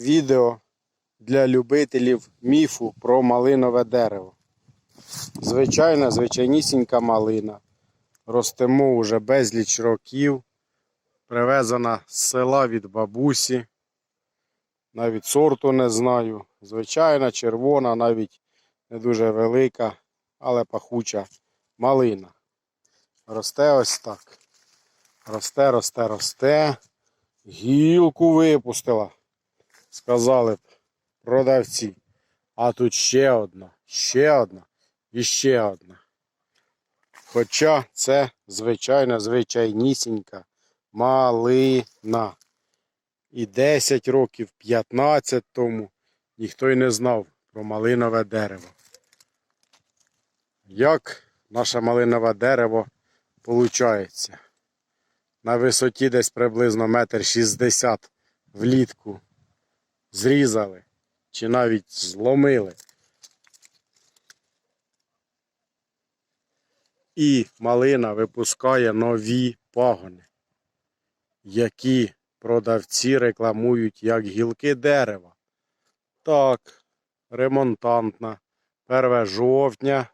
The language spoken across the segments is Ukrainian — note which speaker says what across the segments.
Speaker 1: відео для любителів міфу про малинове дерево. Звичайна, звичайнісінька малина. Ростемо уже безліч років. Привезена з села від бабусі. Навіть сорту не знаю. Звичайна, червона, навіть не дуже велика, але пахуча малина. Росте ось так. Росте, росте, росте. Гілку випустила. Сказали продавці. А тут ще одна, ще одна і ще одна. Хоча це звичайна, звичайнісінька малина. І 10 років, 15 тому ніхто й не знав про малинове дерево. Як наше малинове дерево виходить? На висоті десь приблизно метр шістдесят влітку зрізали чи навіть зломили. І малина випускає нові пагони, які продавці рекламують як гілки дерева. Так, ремонтантна. 1 жовтня,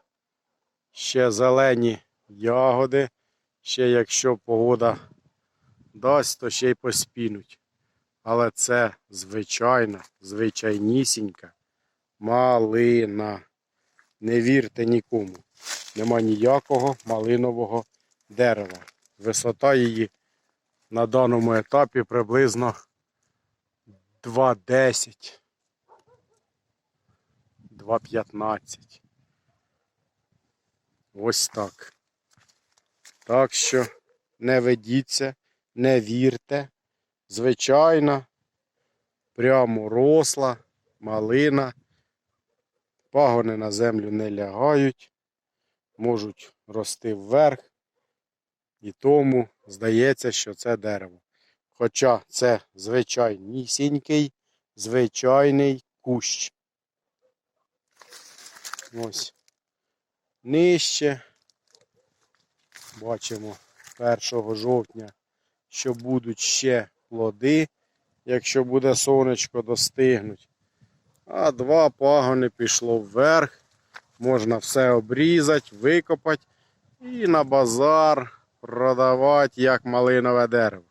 Speaker 1: ще зелені ягоди, ще якщо погода дасть, то ще й поспінуть. Але це звичайна, звичайнісінька малина. Не вірте нікому. Нема ніякого малинового дерева. Висота її на даному етапі приблизно 2,10. 2,15. Ось так. Так що не ведіться, не вірте. Звичайна, прямо росла, малина. Пагони на землю не лягають, можуть рости вверх. І тому здається, що це дерево. Хоча це звичайнісінький, звичайний кущ. Ось. Нижче. Бачимо 1 жовтня, що будуть ще плоди, якщо буде сонечко достигнуть. А два пагони пішло вверх. Можна все обрізати, викопати і на базар продавати як малинове дерево.